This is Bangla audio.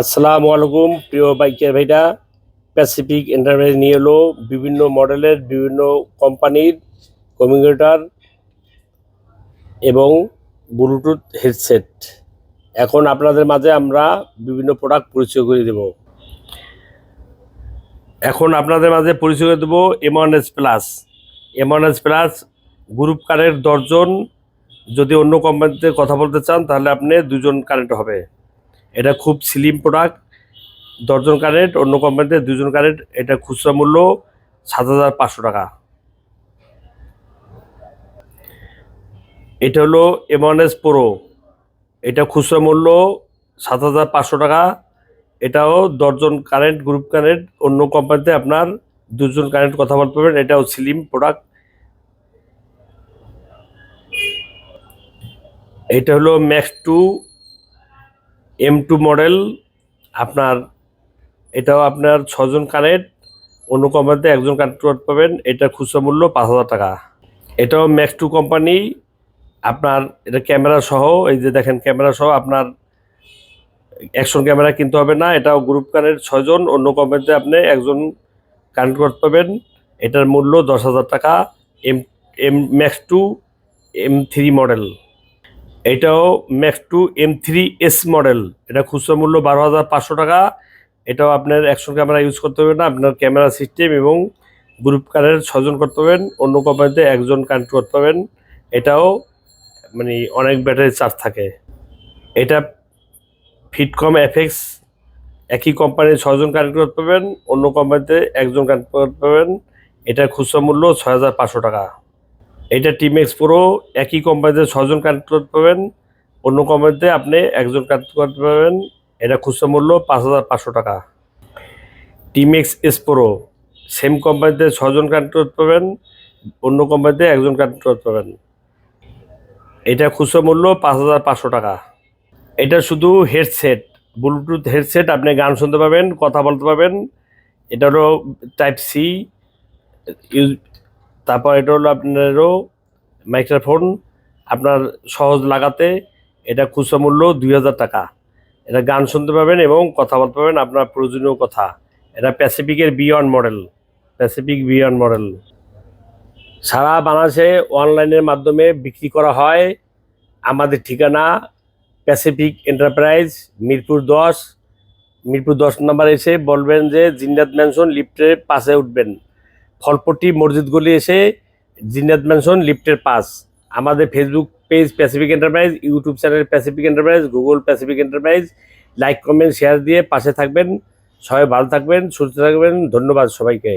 আসসালামু আলাইকুম, প্রিয় বাইকের ভাইরা। প্যাসিফিক এন্টারপ্রাইজ নিয়ে এলো বিভিন্ন মডেলের, বিভিন্ন কোম্পানির কমিউনিকেটার এবং ব্লুটুথ হেডসেট এখন আপনাদের মাঝে আমরা বিভিন্ন প্রোডাক্ট পরিচয় করে দেব। এখন আপনাদের মাঝে পরিচয় করে দেবো MNS plus MNS plus group কারের দশজন যদি অন্য কোম্পানিতে কথা বলতে চান, তাহলে আপনি দুজন কারেন্ট হবে। এটা খুব স্লিম প্রোডাক্ট দশজন কারেন্ট অন্য কোম্পানিতে দুজন কারেন্ট এটা খুচরা মূল্য সাত হাজার পাঁচশো টাকা। এটা হলো এমএনএস প্রো এটা খুচরা মূল্য সাত হাজার পাঁচশো টাকা। এটাও দশজন কারেন্ট গ্রুপ কারেন্ট অন্য কোম্পানিতে আপনার দুজন কারেন্ট কথা বলতে পারবেন এটাও স্লিম প্রোডাক্ট এটা হলো Max two M two model আপনার, এটাও আপনার ছজন কানেক্ট অন্য কোম্পানিতে একজন কানেক্ট পাবেন এটা খুচরা মূল্য পাঁচ হাজার টাকা। এটাও ম্যাক্স টু কোম্পানি আপনার এটা ক্যামেরা সহ, এই যে দেখেন ক্যামেরা সহ আপনার অ্যাকশন ক্যামেরা কিনতে হবে না, এটাও গ্রুপ কানেক্ট ছয়জন, অন্য কোম্পানিতে আপনি একজন কানেক্ট করতে পারবেন, এটার মূল্য দশ হাজার টাকা M M Max two M three model এটাও Max two M three S model এটা খুচরা মূল্য বারো হাজার পাঁচশো টাকা। এটাও আপনার অ্যাকশন ক্যামেরা ইউজ করতে হবে না। আপনার ক্যামেরা সিস্টেম এবং গ্রুপ কারের ছজন করতে পারবেন অন্য কোম্পানিতে একজন কানেক্ট করতে পারবেন এটাও মানে অনেক ব্যাটারি চার্জ থাকে। এটা ফিটকম এফএক্স একই কোম্পানির ছজন কানেক্ট করতে পারবেন অন্য কোম্পানিতে একজন কানেক্ট করতে পারবেন এটার খুচরা মূল্য ছয় হাজার পাঁচশো টাকা। এটা টিমেক্স প্রো একই কোম্পানিতে ছজন কানেক্ট করতে পারবেন অন্য কোম্পানিতে আপনি একজন কানেক্ট করতে পারবেন এটা খুচরা মূল্য পাঁচ হাজার পাঁচশো টাকা। টিমেক্স এস প্রো সেম কোম্পানিতে ছজন কানেক্ট করতে পারবেন অন্য কোম্পানিতে একজন কানেক্ট করতে পারবেন এটা খুচরা মূল্য পাঁচ হাজার পাঁচশো টাকা। এটা শুধু হেডসেট ব্লুটুথ হেডসেট আপনি গান শুনতে পাবেন, কথা বলতে পারবেন। এটা হলো টাইপ সি তারপর এটা হলো আপনারও মাইক্রোফোন আপনার সহজ লাগাতে এটা খুচরা মূল্য দুই হাজার টাকা। এটা গান শুনতে পাবেন এবং কথা বলতে পারবেন আপনার প্রয়োজনীয় কথা। এটা প্যাসিফিকের beyond model Pacific beyond model সারা বাংলাদেশে অনলাইনের মাধ্যমে বিক্রি করা হয়। আমাদের ঠিকানা প্যাসিফিক এন্টারপ্রাইজ মিরপুর দশ। মিরপুর দশ নম্বর এসে বলবেন যে জিন্নাত ম্যানশন লিফটের পাশে উঠবেন। ফলপট্টি মসজিদগুলি এসে জিন্নাত ম্যানসন লিফটের পাস আমাদের Facebook page Pacific enterprise YouTube channel Pacific enterprise Google Pacific enterprise like comment share দিয়ে পাশে থাকবেন। সবাই ভালো থাকবেন, সুস্থ থাকবেন। ধন্যবাদ সবাইকে।